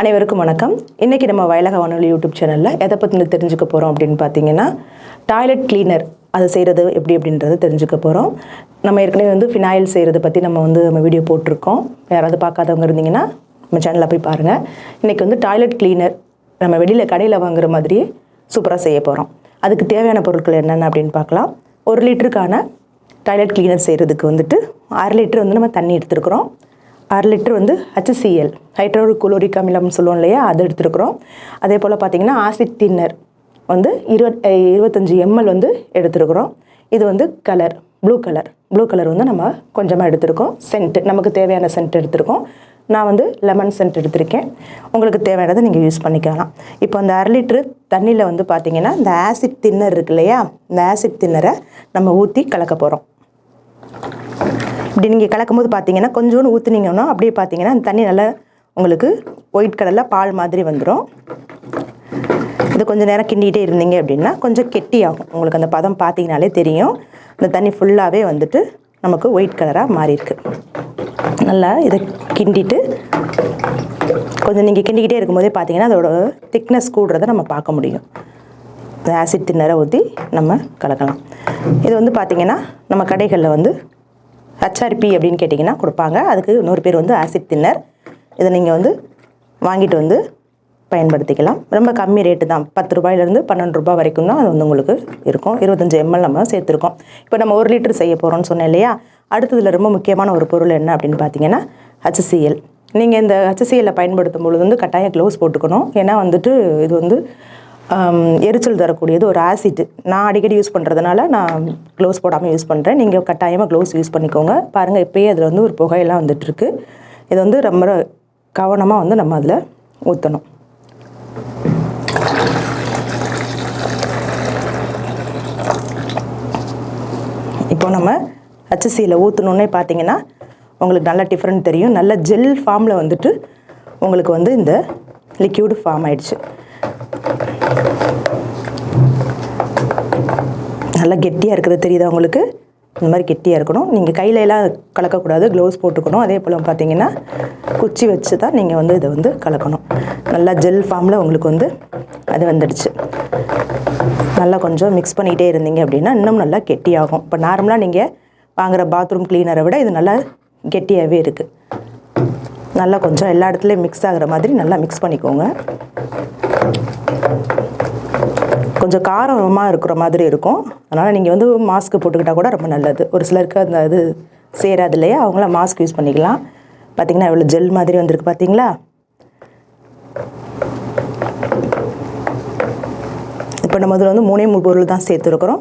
அனைவருக்கும் வணக்கம். இன்றைக்கி நம்ம வயலக வானொலி யூடியூப் சேனலில் எதை பற்றி தெரிஞ்சுக்க போகிறோம் அப்படின்னு பார்த்தீங்கன்னா டாய்லெட் கிளீனர் அதை செய்கிறது எப்படி அப்படின்றத தெரிஞ்சுக்க போகிறோம் நம்ம ஏற்கனவே வந்து ஃபினாயில் செய்கிறத பற்றி நம்ம வந்து நம்ம வீடியோ போட்டிருக்கோம். யாராவது பார்க்காதவங்க இருந்தீங்கன்னா நம்ம சேனலில் போய் பாருங்கள் இன்றைக்கி வந்து டாய்லெட் கிளீனர் நம்ம வெளியில் கடையில் வாங்குற மாதிரியே சூப்பராக செய்ய போகிறோம் அதுக்கு தேவையான பொருட்கள் என்னென்ன அப்படின்னு பார்க்கலாம். ஒரு லிட்டருக்கான டாய்லெட் கிளீனர் செய்கிறதுக்கு வந்துட்டு அரை லிட்டர் வந்து நம்ம தண்ணி எடுத்துருக்குறோம். அரை லிட்டர் வந்து ஹச்சிசிஎல் ஹைட்ரோ குளோரிக் அமிலம்னு சொல்லுவோம் இல்லையா? அது எடுத்துருக்குறோம். அதே போல் பார்த்தீங்கன்னா ஆசிட் தின்னர் வந்து இருபத் இருபத்தஞ்சி எம்எல் வந்து எடுத்துருக்குறோம். இது வந்து colour blue colour blue colour வந்து நம்ம கொஞ்சமாக எடுத்திருக்கோம். சென்ட் நமக்கு தேவையான சென்ட் எடுத்திருக்கோம். நான் வந்து லெமன் சென்ட் எடுத்திருக்கேன். உங்களுக்கு தேவையானதை நீங்கள் யூஸ் பண்ணிக்கலாம். இப்போ அந்த அரை லிட்ரு தண்ணியில் வந்து பார்த்தீங்கன்னா இந்த ஆசிட் தின்னர் இருக்கு இல்லையா? இந்த ஆசிட் தின்னரை நம்ம ஊற்றி கலக்க போகிறோம் இப்படி நீங்கள் கலக்கும்போது பார்த்தீங்கன்னா கொஞ்சோண்டு ஊற்றுனீங்கன்னா அப்படியே பார்த்தீங்கன்னா அந்த தண்ணி நல்லா உங்களுக்கு ஒயிட் கலரில் பால் மாதிரி வந்துடும் இது கொஞ்சம் நேரம் கிண்டிகிட்டே இருந்தீங்க அப்படின்னா கொஞ்சம் கெட்டியாகும். உங்களுக்கு அந்த பதம் பார்த்தீங்கனாலே தெரியும். அந்த தண்ணி ஃபுல்லாகவே வந்துட்டு நமக்கு ஒயிட் கலராக மாறியிருக்கு நல்லா இதை கிண்டிட்டு கொஞ்சம் நீங்கள் கிண்டிக்கிட்டே இருக்கும்போதே பார்த்தீங்கன்னா அதோட திக்னஸ் கூடுறதை நம்ம பார்க்க முடியும். ஆசிட் தின்னரை ஊற்றி நம்ம கலக்கலாம். இது வந்து பார்த்திங்கன்னா நம்ம கடைகளில் வந்து ஹச்ஆர்பி அப்படின்னு கேட்டிங்கன்னா கொடுப்பாங்க. அதுக்கு இன்னொரு பேர் வந்து ஆசிட் தின்னர் இதை நீங்கள் வந்து வாங்கிட்டு வந்து பயன்படுத்திக்கலாம். ரொம்ப கம்மி ரேட்டு தான். பத்து ரூபாயிலேருந்து பன்னெண்டு ரூபாய் வரைக்கும் தான் அது வந்து உங்களுக்கு இருக்கும். இருபத்தஞ்சி எம்எல் நம்ம சேர்த்துருக்கோம். இப்போ நம்ம ஒரு லிட்டர் செய்ய போகிறோம்னு சொன்னேன் இல்லையா? அடுத்ததில் ரொம்ப முக்கியமான ஒரு பொருள் என்ன அப்படின்னு பார்த்தீங்கன்னா ஹச்சிசிஎல் நீங்கள் இந்த ஹச்சிசிஎல்லை பயன்படுத்தும் பொழுது வந்து கட்டாயம் க்ளவுஸ் போட்டுக்கணும். ஏன்னா வந்துட்டு இது வந்து எரிச்சல் தரக்கூடியது ஒரு ஆசிட் நான் அடிக்கடி யூஸ் பண்ணுறதுனால நான் க்ளவுஸ் போடாமல் யூஸ் பண்ணுறேன் நீங்கள் கட்டாயமாக க்ளவுஸ் யூஸ் பண்ணிக்கோங்க. பாருங்கள் இப்போயே அதில் வந்து ஒரு புகையெல்லாம் வந்துட்டுருக்கு. இது வந்து ரொம்ப கவனமாக வந்து நம்ம அதில் ஊற்றணும் இப்போ நம்ம ஹச்சிசியில் ஊற்றணுன்னே பார்த்தீங்கன்னா உங்களுக்கு நல்ல டிஃப்ரெண்ட் தெரியும். நல்ல ஜெல் ஃபார்மில் வந்துட்டு உங்களுக்கு வந்து இந்த லிக்யூடு ஃபார்ம் ஆயிடுச்சு. நல்லா கெட்டியாக இருக்கிறது தெரியுதா உங்களுக்கு? இந்த மாதிரி கெட்டியாக இருக்கணும். நீங்கள் கையில எல்லாம் கலக்கக்கூடாது க்ளவுஸ் போட்டுக்கணும். அதே போல் பார்த்தீங்கன்னா குச்சி வச்சு தான் நீங்கள் வந்து இதை வந்து கலக்கணும். நல்லா ஜெல் ஃபார்மில் உங்களுக்கு வந்து அது வந்துடுச்சு. நல்லா கொஞ்சம் மிக்ஸ் பண்ணிகிட்டே இருந்தீங்க அப்படின்னா இன்னும் நல்லா கெட்டியாகும். இப்போ நார்மலாக நீங்கள் வாங்குகிற பாத்ரூம் கிளீனரை விட இது நல்லா கெட்டியாகவே இருக்குது நல்லா கொஞ்சம் எல்லா இடத்துலையும் மிக்ஸ் ஆகுற மாதிரி நல்லா மிக்ஸ் பண்ணிக்கோங்க. கொஞ்சம் காரமாக இருக்கிற மாதிரி இருக்கும். அதனால் நீங்கள் வந்து மாஸ்க் போட்டுக்கிட்டால் கூட ரொம்ப நல்லது. ஒரு சிலருக்கு அந்த இது சேராது இல்லையா? அவங்களாம் மாஸ்க் யூஸ் பண்ணிக்கலாம். பார்த்தீங்கன்னா இவ்வளோ ஜெல் மாதிரி வந்திருக்கு பார்த்தீங்களா இப்போ நம்ம இதில் வந்து மூணே மூணு பொருள் தான் சேர்த்துருக்குறோம்.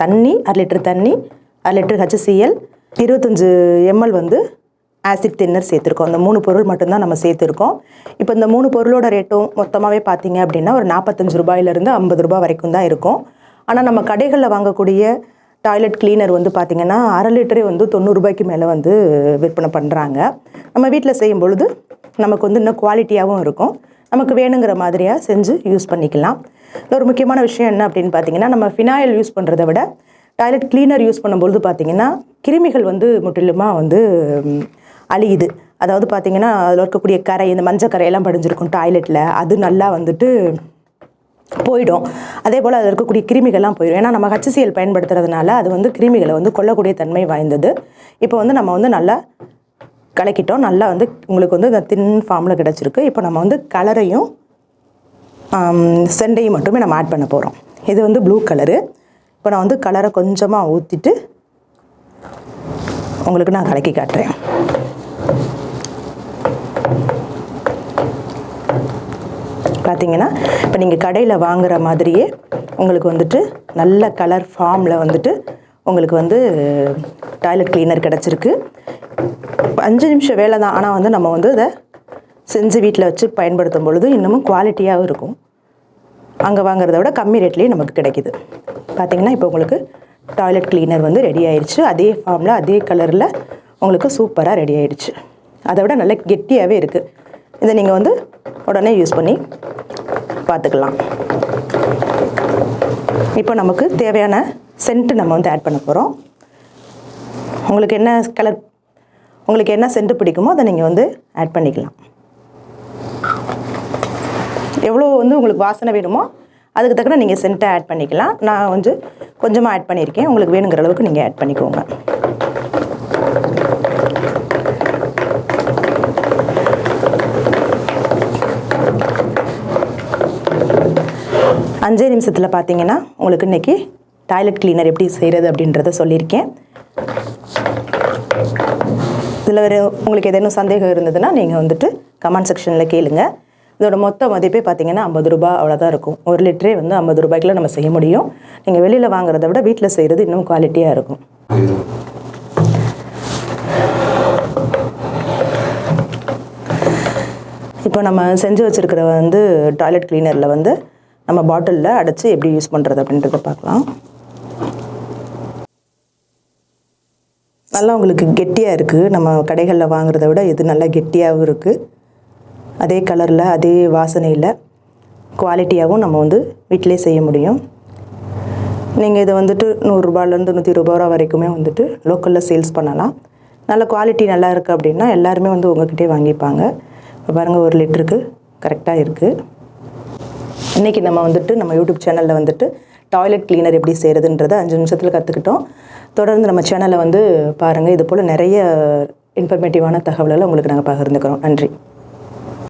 தண்ணி அரை லிட்டர் தண்ணி அரை லிட்டர் ஹச்சிசிஎல் இருபத்தஞ்சு எம்எல் வந்து ஆசிட் தின்னர் சேர்த்துருக்கோம். அந்த மூணு பொருள் மட்டும்தான் நம்ம சேர்த்துருக்கோம். இப்போ இந்த மூணு பொருளோட ரேட்டும் மொத்தமாகவே பார்த்தீங்க அப்படின்னா ஒரு நாற்பத்தஞ்சு ரூபாயிலேருந்து ஐம்பது ரூபாய் வரைக்கும் தான் இருக்கும். ஆனால் நம்ம கடைகளில் வாங்கக்கூடிய டாய்லெட் கிளீனர் வந்து பார்த்திங்கன்னா அரை லிட்டரே வந்து தொண்ணூறுரூபாய்க்கு மேலே வந்து விற்பனை பண்ணுறாங்க நம்ம வீட்டில் செய்யும் பொழுது நமக்கு வந்து இன்னும் குவாலிட்டியாகவும் இருக்கும். நமக்கு வேணுங்கிற மாதிரியாக செஞ்சு யூஸ் பண்ணிக்கலாம். ஒரு முக்கியமான விஷயம் என்ன அப்படின்னு பார்த்தீங்கன்னா நம்ம ஃபினாயில் யூஸ் பண்ணுறத விட டாய்லெட் கிளீனர் யூஸ் பண்ணும்பொழுது பார்த்தீங்கன்னா கிருமிகள் வந்து முற்றிலுமாக வந்து அழியுது. அதாவது பார்த்தீங்கன்னா அதில் இருக்கக்கூடிய கரை இந்த மஞ்சள் கரையெல்லாம் படிஞ்சிருக்கும் டாய்லெட்டில் அது நல்லா வந்துட்டு போயிடும். அதே போல் அதில் இருக்கக்கூடிய கிருமிகள்லாம் போயிடும். ஏன்னா நம்ம ஹச்சிசிஎல் பயன்படுத்துறதுனால அது வந்து கிருமிகளை வந்து கொல்லக்கூடிய தன்மை வாய்ந்தது. இப்போ வந்து நம்ம வந்து நல்லா கலக்கிட்டோம். நல்லா வந்து உங்களுக்கு வந்து இந்த தின் ஃபார்மில் கிடச்சிருக்கு. இப்போ நம்ம வந்து கலரையும் செண்டையும் மட்டுமே நம்ம ஆட் பண்ண போகிறோம் இது வந்து ப்ளூ கலரு இப்போ நான் வந்து கலரை கொஞ்சமாக ஊற்றிட்டு உங்களுக்கு நான் கலக்கி காட்டுறேன். பார்த்தீங்கன்னா இப்போ நீங்கள் கடையில் வாங்குற மாதிரியே உங்களுக்கு வந்துட்டு நல்ல கலர் ஃபார்மில் வந்துட்டு உங்களுக்கு வந்து டாய்லெட் கிளீனர் கிடச்சிருக்கு. அஞ்சு நிமிஷம் வேலை தான். ஆனால் வந்து நம்ம வந்து இதை செஞ்சு வீட்டில் வச்சு பயன்படுத்தும் பொழுது இன்னமும் குவாலிட்டியாகவும் இருக்கும். அங்கே வாங்குறத விட கம்மி ரேட்லேயே நமக்கு கிடைக்குது. பார்த்திங்கன்னா இப்போ உங்களுக்கு டாய்லெட் கிளீனர் வந்து ரெடி ஆயிடுச்சு. அதே ஃபார்மில் அதே கலரில் உங்களுக்கு சூப்பராக ரெடி ஆயிடுச்சு. அதை விட நல்ல கெட்டியாகவே இருக்குது இதை நீங்கள் வந்து உடனே யூஸ் பண்ணி பார்த்துக்கலாம். இப்போ நமக்கு தேவையான சென்ட்டு நம்ம வந்து ஆட் பண்ண போகிறோம் உங்களுக்கு என்ன கலர் உங்களுக்கு என்ன சென்ட் பிடிக்குமோ அதை நீங்கள் வந்து ஆட் பண்ணிக்கலாம். எவ்வளோ வந்து உங்களுக்கு வாசனை வேணுமோ அதுக்கு தக்கன நீங்கள் சென்ட்டை ஆட் பண்ணிக்கலாம். நான் வந்து கொஞ்சமாக ஆட் பண்ணியிருக்கேன் உங்களுக்கு வேணுங்கிற அளவுக்கு நீங்கள் ஆட் பண்ணிக்கோங்க. அஞ்சே நிமிஷத்தில் பார்த்தீங்கன்னா உங்களுக்கு இன்றைக்கி டாய்லெட் கிளீனர் எப்படி செய்கிறது அப்படின்றத சொல்லியிருக்கேன் இதில் வேறு உங்களுக்கு ஏதேனும் சந்தேகம் இருந்ததுன்னா நீங்கள் வந்துட்டு கமெண்ட் செக்ஷனில் கேளுங்கள் இதோட மொத்த மதிப்பே பார்த்தீங்கன்னா ஐம்பது ரூபாய் அவ்வளோதான் இருக்கும். ஒரு லிட்டரே வந்து ஐம்பது ரூபாய்க்குள்ள நம்ம செய்ய முடியும். நீங்கள் வெளியில் வாங்குறத விட வீட்டில் செய்கிறது இன்னும் குவாலிட்டியாக இருக்கும். இப்போ நம்ம செஞ்சு வச்சுருக்கிற வந்து டாய்லெட் கிளீனரில் வந்து நம்ம பாட்டிலில் அடைச்சி எப்படி யூஸ் பண்ணுறது அப்படின்றத பார்க்கலாம். நல்லா உங்களுக்கு கெட்டியாக இருக்குது நம்ம கடைகளில் வாங்குறத விட இது நல்லா கெட்டியாகவும் இருக்குது அதே கலரில் அதே வாசனையில் குவாலிட்டியாகவும் நம்ம வந்து வீட்டிலே செய்ய முடியும். நீங்கள் இதை வந்துட்டு நூறுரூபாலேருந்து நூற்றி இருபது ரூபா வரைக்குமே வந்துட்டு லோக்கலில் சேல்ஸ் பண்ணலாம். நல்ல குவாலிட்டி நல்லா இருக்குது அப்படின்னா எல்லாருமே வந்து உங்ககிட்டே வாங்கிப்பாங்க. இப்போ பாருங்கள் ஒரு லிட்டருக்கு கரெக்டாக இருக்குது இன்றைக்கி நம்ம வந்துட்டு நம்ம யூடியூப் சேனலில் வந்துட்டு டாய்லெட் கிளீனர் எப்படி செய்கிறதுன்றதை அஞ்சு நிமிஷத்தில் கற்றுக்கிட்டோம் தொடர்ந்து நம்ம சேனலை வந்து பாருங்கள் இது போல் நிறைய இன்ஃபர்மேட்டிவான தகவல்களை உங்களுக்கு நாங்கள் பகிர்ந்துக்கிறோம். நன்றி.